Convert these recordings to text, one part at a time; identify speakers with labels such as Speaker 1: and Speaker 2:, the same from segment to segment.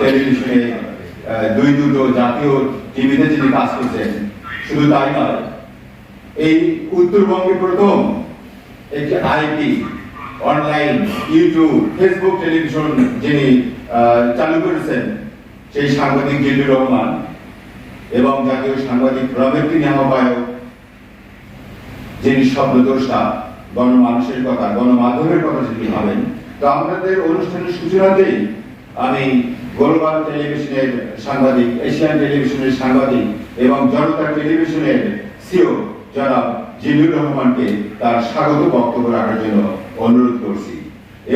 Speaker 1: টেলিভিশনে দুই দুটো জাতীয় টিভিতে যিনি কাজ করছেন, শুধু তাই নয়, এই উত্তরবঙ্গে প্রথম একটি IT online YouTube Facebook television যিনি চালু করেছেন, সেই সাংবাদিক জিল্লুর রহমান এবং জাতীয় সাংবাদিক ফোরামের তিনি আহ্বায়ক যিনি স্বপ্নদ্রষ্টা, গণমানুষের কথা, গণমাধ্যমের কথা যদি ভাবেন। তো আমাদের অনুষ্ঠানের সূচনাতেই আমি গ্লোবাল টেলিভিশনের সাংবাদিক, এশিয়ান টেলিভিশনের সাংবাদিক এবং জনতা টেলিভিশনের সিও জনাব জিল্লুর রহমানকে তার স্বাগত বক্তব্য রাখার জন্য অনুরোধ করছি।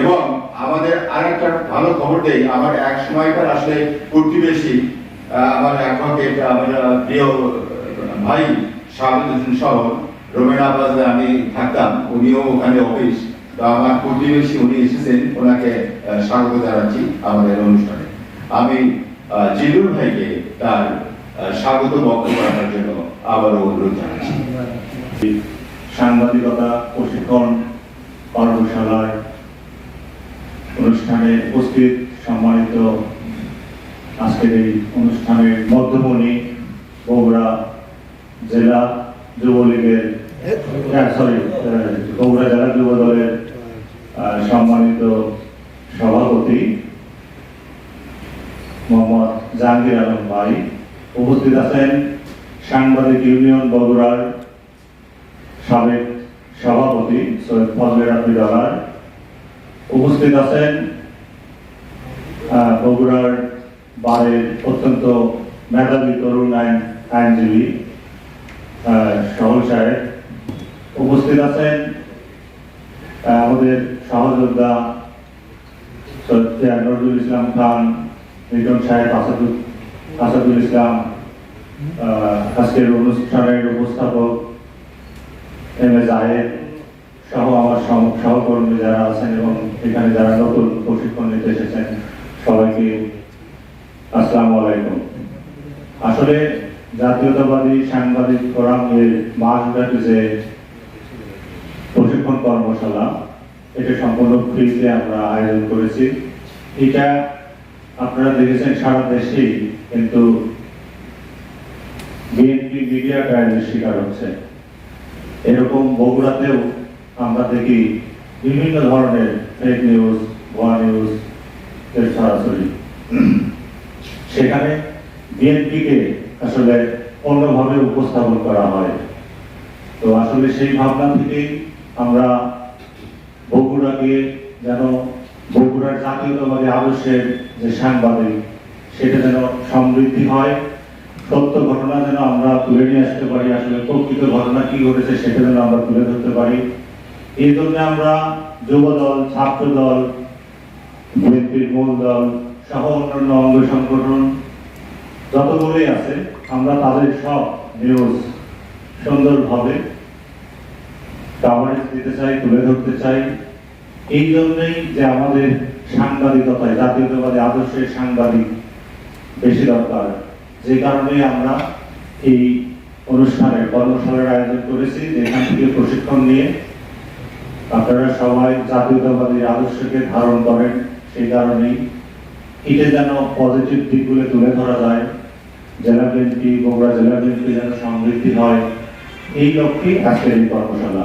Speaker 1: এবং আমাদের আরেকটা ভালো খবর দেই আমার এক সময়কার আসলে প্রতিবেশী আমার অ্যাডভোকেট, আমার প্রিয় ভাই হোসেন সহ রোমেন আবাসে আমি থাকতাম, উনিও ওখানে অফিস আমার প্রতিবেশী উনি এসেছেন, ওনাকে স্বাগত জানাচ্ছি আমাদের অনুষ্ঠানে। আমি জিলুর ভাইকে তার স্বাগত বক্তব্য রাখার জন্য আবারও অনুরোধ জানাচ্ছি।
Speaker 2: সাংবাদিকতা, প্রশিক্ষণ কর্মশালায় অনুষ্ঠানে উপস্থিত সম্মানিত আজকের এই অনুষ্ঠানের মধ্যমণি বগুড়া জেলা যুবলীগের দলের সম্মানিত সভাপতি, মোহাম্মদ জাহাঙ্গীর আলম ভাই, উপস্থিত আছেন সাংবাদিক ইউনিয়ন বগুড়ার সাবেক সভাপতি সৈয়দ ফজলের আব্দি ডলার উপস্থিত আছেন বগুড়ার বারের অত্যন্ত মেধাবী তরুণ আইন আইনজীবী সহল সাহেব উপস্থিত আছেন আমাদের সহযোদ্ধা নজরুল ইসলাম খান মিটন সাহেব আসাদুল আসাদুল ইসলাম আজকের অনুষ্ঠানের উপস্থাপক এম এ জাহেদ সহ আমার সহকর্মী যারা আছেন এবং এখানে যারা নতুন প্রশিক্ষণ নিতে এসেছেন, সবাইকে আসসালামু আলাইকুম। আসলে জাতীয়তাবাদী সাংবাদিক ফোরাম এর মাসব্যাপী যে প্রশিক্ষণ কর্মশালা। এটা সম্পূর্ণ ফ্রিতে আমরা আয়োজন করেছি। এটা আপনারা দেখেছেন সারা দেশেই কিন্তু বিএনপি মিডিয়া ট্রায়ালের শিকার হচ্ছে। এরকম বগুড়াতেও আমরা দেখি বিভিন্ন ধরনের ফেক নিউজ ভুয়া নিউজ এর ছড়াছড়ি। সেখানে বিএনপিকে আসলে অন্যভাবে উপস্থাপন করা হয়। তো আসলে সেই ভাবনা থেকেই আমরা বগুড়াকে যেন বগুড়ার জাতীয়তাবাদী আদর্শের যে সাংবাদিক, সেটা যেন সমৃদ্ধি হয়। সত্য ঘটনা যেন আমরা তুলে নিয়ে আসতে পারি, আসলে প্রকৃত ঘটনা কি ঘটেছে সেটা যেন আমরা তুলে ধরতে পারি। এই জন্য আমরা যুব দল, ছাত্র দল, বিএনপির মূল দল সহ অন্যান্য অঙ্গ সংগঠন যতগুলোই আছে, আমরা তাদের সব নিউজ সুন্দরভাবে কাভারেজ দিতে চাই, তুলে ধরতে চাই। এই জন্যই যে আমাদের সাংবাদিকতায়, জাতীয়তাবাদী আদর্শের সাংবাদিক বেশি দরকার। যে কারণে আমরা এই অনুষ্ঠানের কর্মশালার আয়োজন করেছি, যেখান থেকে প্রশিক্ষণ নিয়ে আপনারা সবাই জাতীয়তাবাদী আদর্শকে ধারণ করেন, সেই কারণেই এটা যেন পজিটিভ দিকগুলো তুলে ধরা যায়, জেলা বিএনপি, বগুড়া জেলা বিএনপি যেন সমৃদ্ধি হয়, এই লক্ষ্যে আজকের এই কর্মশালা।